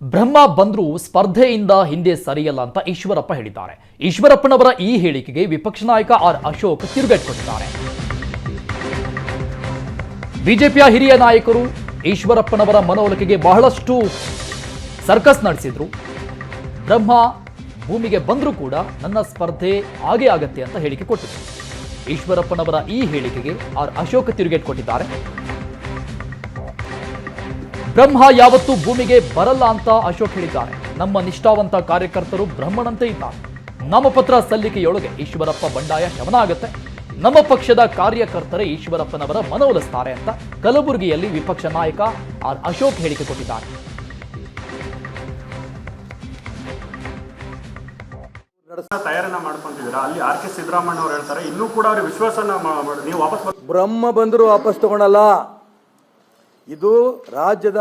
ಬ್ರಹ್ಮ ಬಂದ್ರು ಸ್ಪರ್ಧೆಯಿಂದ ಹಿಂದೆ ಸರಿಯಲ್ಲ ಅಂತ ಈಶ್ವರಪ್ಪ ಹೇಳಿದ್ದಾರೆ. ಈಶ್ವರಪ್ಪನವರ ಈ ಹೇಳಿಕೆಗೆ ವಿಪಕ್ಷ ನಾಯಕ ಆರ್ ಅಶೋಕ್ ತಿರುಗೇಟ್ಕೊಟ್ಟಿದ್ದಾರೆ ಬಿಜೆಪಿಯ ಹಿರಿಯ ನಾಯಕರು ಈಶ್ವರಪ್ಪನವರ ಮನವೊಲಿಕೆಗೆ ಬಹಳಷ್ಟು ಸರ್ಕಸ್ ನಡೆಸಿದ್ರು. ಬ್ರಹ್ಮ ಭೂಮಿಗೆ ಬಂದರೂ ಕೂಡ ನನ್ನ ಸ್ಪರ್ಧೆ ಹಾಗೆ ಆಗತ್ತೆ ಅಂತ ಹೇಳಿಕೆ ಕೊಟ್ಟಿದ್ದರು ಈಶ್ವರಪ್ಪನವರ ಈ ಹೇಳಿಕೆಗೆ ಆರ್ ಅಶೋಕ್ ತಿರುಗೇಟ್ ಕೊಟ್ಟಿದ್ದಾರೆ ಬ್ರಹ್ಮ ಯಾವತ್ತೂ ಭೂಮಿಗೆ ಬರಲ್ಲ ಅಂತ ಅಶೋಕ್ ಹೇಳಿದ್ದಾರೆ ನಮ್ಮ ನಿಷ್ಠಾವಂತ ಕಾರ್ಯಕರ್ತರು ಬ್ರಹ್ಮನಂತೆ ಇದ್ದಾರೆ. ನಾಮಪತ್ರ ಸಲ್ಲಿಕೆಯೊಳಗೆ ಈಶ್ವರಪ್ಪ ಬಂಡಾಯ ಶಮನ ಆಗುತ್ತೆ. ನಮ್ಮ ಪಕ್ಷದ ಕಾರ್ಯಕರ್ತರೇ ಈಶ್ವರಪ್ಪನವರ ಮನವೊಲಿಸ್ತಾರೆ ಅಂತ ಕಲಬುರಗಿಯಲ್ಲಿ ವಿಪಕ್ಷ ನಾಯಕ ಆರ್ ಅಶೋಕ್ ಹೇಳಿಕೆ ಕೊಟ್ಟಿದ್ದಾರೆ. ತಯಾರನ್ನ ಮಾಡ್ಕೊಂತಿದ್ದೀರಾ? ಅಲ್ಲಿ ಆರ್ ಕೆ ಸಿದ್ದರಾಮಣ್ಣ ಅವ್ರು ಹೇಳ್ತಾರೆ ಇನ್ನೂ ಕೂಡ ಅವ್ರಿಗೆ ವಿಶ್ವಾಸನ ಮಾ- ಮಾಡ್- ನೀವು ವಾಪಸ್ ಬ್ರಹ್ಮ ಬಂದರೂ ವಾಪಸ್ ತಗೊಳಲ್ಲ. ಇದು ರಾಜ್ಯದ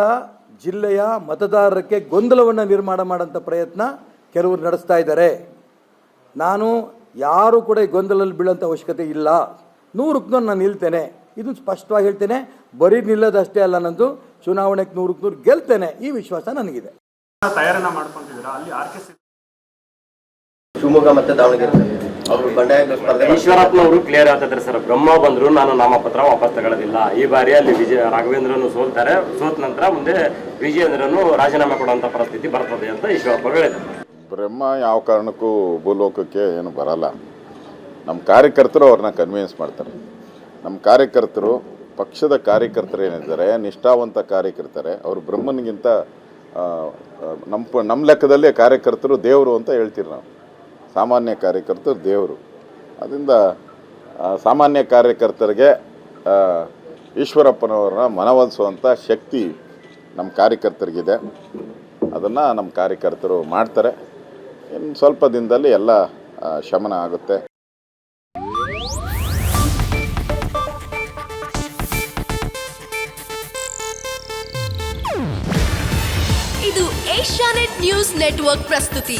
ಜಿಲ್ಲೆಯ ಮತದಾರರಕ್ಕೆ ಗೊಂದಲವನ್ನು ನಿರ್ಮಾಣ ಮಾಡೋಂಥ ಪ್ರಯತ್ನ ಕೆಲವರು ನಡೆಸ್ತಾ ಇದ್ದಾರೆ. ನಾನು ಯಾರು ಕೂಡ ಈ ಗೊಂದಲಲ್ಲಿ ಬೀಳೋಂಥ ಅವಶ್ಯಕತೆ ಇಲ್ಲ. ನೂರಕ್ಕೆ ನೂರು ನಾನು ನಿಲ್ತೇನೆ. ಇದು ಸ್ಪಷ್ಟವಾಗಿ ಹೇಳ್ತೇನೆ. ಬರೀ ನಿಲ್ಲೋದಷ್ಟೇ ಅಲ್ಲ ನಂದು. ಚುನಾವಣೆಗೆ ನೂರಕ್ಕೆ ನೂರು ಗೆಲ್ತೇನೆ. ಈ ವಿಶ್ವಾಸ ನನಗಿದೆ. ತಯಾರನ್ನ ಮಾಡ್ಕೊಂತಿದ್ದೀರಾ? ಅಲ್ಲಿ ಆರ್ ಕೆ ಶಿವಮೊಗ್ಗ ಮತ್ತೆ ದಾವಣಗೆರೆ. ಅವರು ಮಾಡ್ತಾರೆ. ಈಶ್ವರಪ್ಪನವರು ಕ್ಲಿಯರ್ ಆಗ್ತಿದ್ದಾರೆ ಸರ್. ಬ್ರಹ್ಮ ಬಂದ್ರು ನಾನು ನಾಮಪತ್ರ ವಾಪಸ್ ತಗೊಳ್ಳೋದಿಲ್ಲ. ಈ ಬಾರಿ ಅಲ್ಲಿ ವಿಜಯ ರಾಘವೇಂದ್ರನು ಸೋಲ್ತಾರೆ. ಸೋತ ನಂತರ ಮುಂದೆ ವಿಜಯೇಂದ್ರನು ರಾಜೀನಾಮೆ ಕೊಡುವಂತ ಪರಿಸ್ಥಿತಿ ಬರ್ತದೆ ಅಂತ ಈಶ್ವರಪ್ಪ ಹೇಳಿದ್ದಾರೆ. ಬ್ರಹ್ಮ ಯಾವ ಕಾರಣಕ್ಕೂ ಭೂಲೋಕಕ್ಕೆ ಏನು ಬರಲ್ಲ. ನಮ್ಮ ಕಾರ್ಯಕರ್ತರು ಅವ್ರನ್ನ ಕನ್ವಿನ್ಸ್ ಮಾಡ್ತಾರೆ. ನಮ್ಮ ಕಾರ್ಯಕರ್ತರು ಪಕ್ಷದ ಕಾರ್ಯಕರ್ತರು ಏನಿದ್ದಾರೆ ನಿಷ್ಠಾವಂತ ಕಾರ್ಯಕರ್ತರೆ ಅವರು ಬ್ರಹ್ಮನಿಗಿಂತ ನಮ್ಮ ನಮ್ಮ ಲೆಕ್ಕದಲ್ಲೇ ಕಾರ್ಯಕರ್ತರು ದೇವರು ಅಂತ ಹೇಳ್ತೀರಿ ನಾವು. ಸಾಮಾನ್ಯ ಕಾರ್ಯಕರ್ತರು ದೇವರು. ಅದರಿಂದ ಸಾಮಾನ್ಯ ಕಾರ್ಯಕರ್ತರಿಗೆ ಈಶ್ವರಪ್ಪನವ್ರನ್ನ ಮನವೊಲಿಸುವಂಥ ಶಕ್ತಿ ನಮ್ಮ ಕಾರ್ಯಕರ್ತರಿಗಿದೆ. ಅದನ್ನು ನಮ್ಮ ಕಾರ್ಯಕರ್ತರು ಮಾಡ್ತಾರೆ. ಇನ್ನು ಸ್ವಲ್ಪ ದಿನದಲ್ಲಿ ಎಲ್ಲ ಶಮನ ಆಗುತ್ತೆ. ಇದು ಏಷ್ಯಾನೆಟ್ ನ್ಯೂಸ್ ನೆಟ್ವರ್ಕ್ ಪ್ರಸ್ತುತಿ.